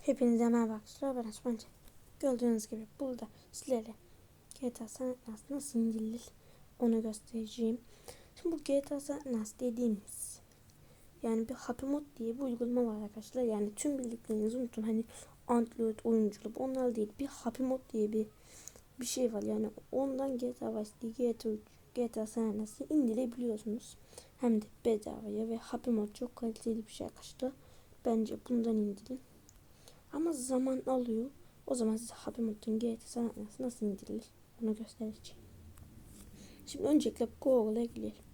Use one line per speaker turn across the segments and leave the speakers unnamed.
Hepinize merhaba arkadaşlar ben Asmancı. Gördüğünüz gibi burada sizlere GTA San Andreas nasıl indirilir onu göstereceğim. Şimdi bu GTA San Andreas dediğimiz yani bir Happy Mod diye bir uygulama var arkadaşlar. Yani tüm bildiklerinizi unutun. Hani Android oyunculuk onlar değil. Bir Happy Mod diye bir bir şey var. Yani ondan GTA Vice City, GTA 3, GTA San Andreas'ı indirebiliyorsunuz. Hem de bedavaya ve Happy Mod çok kaliteli bir şey arkadaşlar. Bence bundan indirin. Ama zaman alıyor. O zaman size Happy Mod'un GTA San Andreas nasıl indirilir onu göstereceğim. Şimdi öncelikle Google'a girelim.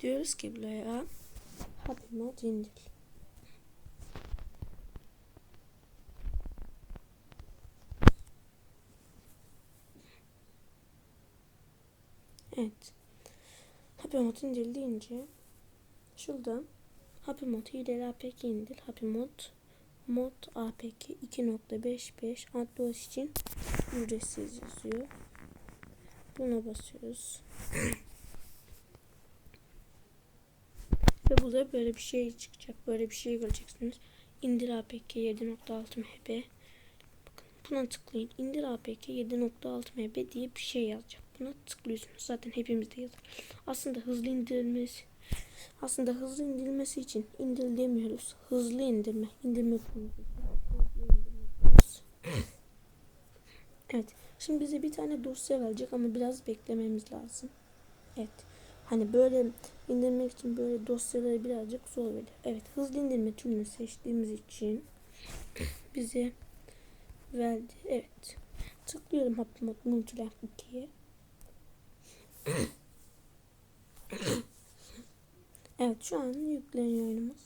Diyoruz ki buraya Mod indir. Evet. Mod indir deyince şurada Happy Mod hileli APK indir. Happy Mod Mod APK 2.55 Android için ücretsiz yazıyor. Buna basıyoruz. Ve burada böyle bir şey çıkacak. Böyle bir şey göreceksiniz. İndir APK 7.6 MB. Bakın buna tıklayın. İndir APK 7.6 MB diye bir şey yazacak. Buna tıklıyorsunuz. Zaten hepimizde yazar. Aslında hızlı indirilmesi aslında hızlı indirilmesi için indir demiyoruz. Hızlı indirme. İndirme Evet. Şimdi bize bir tane dosya verecek ama biraz beklememiz lazım. Evet. Hani böyle indirmek için böyle dosyaları birazcık zor verir. Evet. Hızlı indirme türünü seçtiğimiz için bize verdi. Evet. Tıklıyorum Happy Mod Multilag 2'ye. Evet şu an yükleniyor oyunumuz.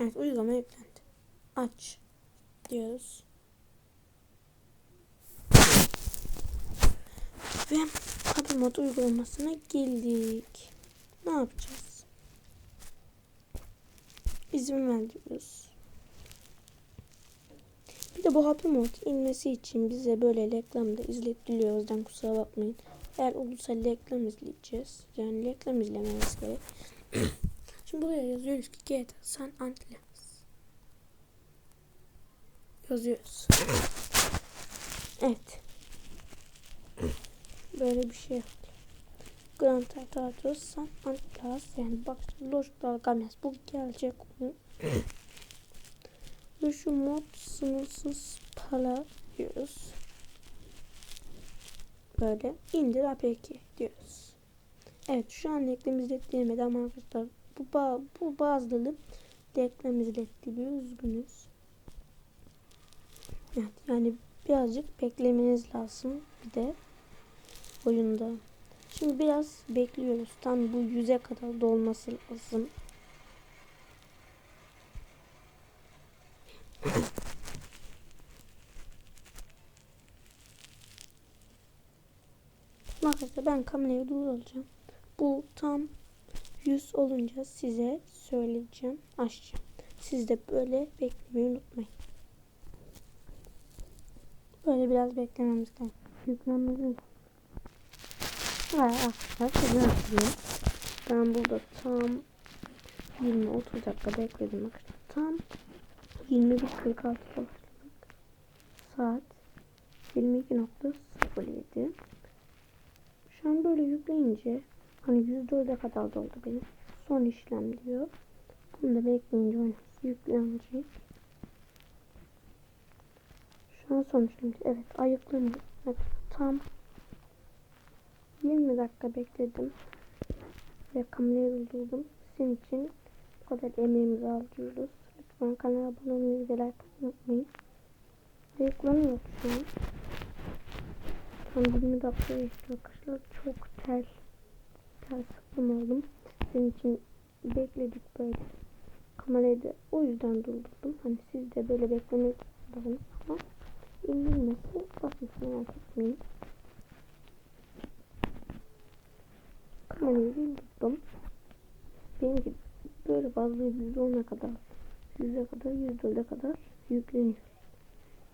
Evet uygulama yüklendi. Aç diyoruz. Ve Happy Mod uygulamasına geldik. Ne yapacağız? İzin ver. Bir de bu Happy Mod inmesi için bize böyle reklamda izletiliyor. O yüzden kusura bakmayın. Eğer olursa reklam izleyeceğiz. Yani reklam izlememiz gerek. Şimdi buraya yazıyoruz ki GTA San Andreas. Yazıyoruz. Evet. Böyle bir şey yaptı. Grand Theft Auto San Andreas yani bak Lojit'la Games bu gelecek oyun. Ve şu mod sınırsız para diyoruz. Böyle indir APK diyoruz. Evet şu an reklam izlettiremedi ama arkadaşlar bu, ba bu bazıları reklam izlettiriyor üzgünüz. Evet yani birazcık beklemeniz lazım bir de oyunda. Şimdi biraz bekliyoruz. Tam bu yüze kadar dolması lazım. Arkadaşlar ben kamerayı durduracağım. Bu tam 100 olunca size söyleyeceğim, açacağım. Siz de böyle beklemeyi unutmayın. Böyle biraz beklememiz lazım. Yüklenmemiz Evet arkadaşlar ben burada tam 20-30 dakika bekledim arkadaşlar. Tam 21.46'da başladık. Saat 22.07 Şu an böyle yükleyince hani %4'e kadar doldu benim. Son işlem diyor. Bunu da bekleyince oyunumuz yüklenecek. Şu an son işlem. Evet ayıklanıyor. Evet, tam 20 dakika bekledim. Ve kamerayı durdurdum. Sizin için bu kadar emeğimizi harcıyoruz. Lütfen kanala abone olmayı ve like unutmayın. Ayıklanıyor şu an. Tam 20 dakika geçti arkadaşlar. Çok tel. Tel sıktım oldum. Senin için bekledik böyle. Kamerayı da o yüzden durdurdum. Hani siz de böyle beklemek lazım ama indirmesi basit merak etmeyin. Kamerayı durdurdum. Benimki böyle fazla %10'a kadar yüze kadar %4'e kadar yükleniyor.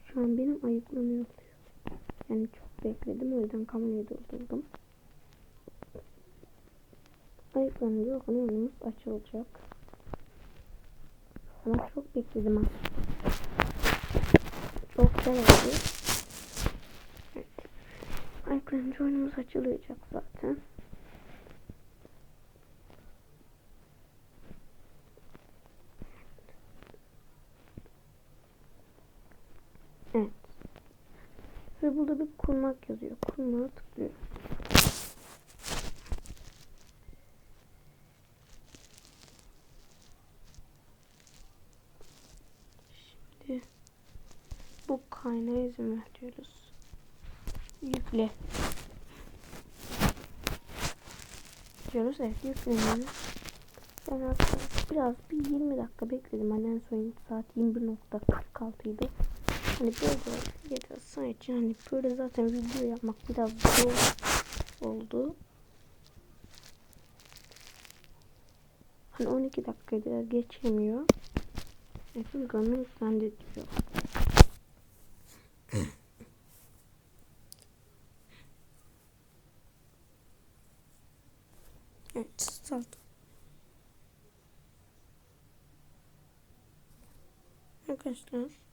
Şu an benim ayıklanıyor. Yani çok bekledim. O yüzden kamerayı durdurdum. Ayıklanınca bakın oyunumuz açılacak. Ama çok bekledim ha. Çok güzel oldu. Ayıklanınca oyunumuz açılacak zaten. Evet. Ve burada bir kurmak yazıyor. Kurmağa tıklıyor. Şimdi bu kaynağa izin ver diyoruz. Yükle. Diyoruz evet yükleniyor. Ben arkadaşlar biraz bir 20 dakika bekledim. Hani en son saat 21.46 idi. Hani böyle yetersen için hani böyle zaten video yapmak biraz zor oldu. Hani 12 dakika biraz geçemiyor. Evet, uygulamayı yüklendi diyor. Evet, start. Arkadaşlar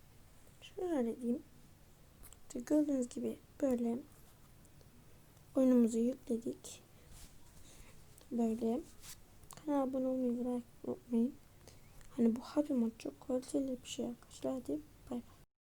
şöyle diyeyim. İşte gördüğünüz gibi böyle oyunumuzu yükledik. Böyle kanala abone olmayı, unutmayın. Hani bu Happy Mod çok kaliteli bir şey arkadaşlar. Hadi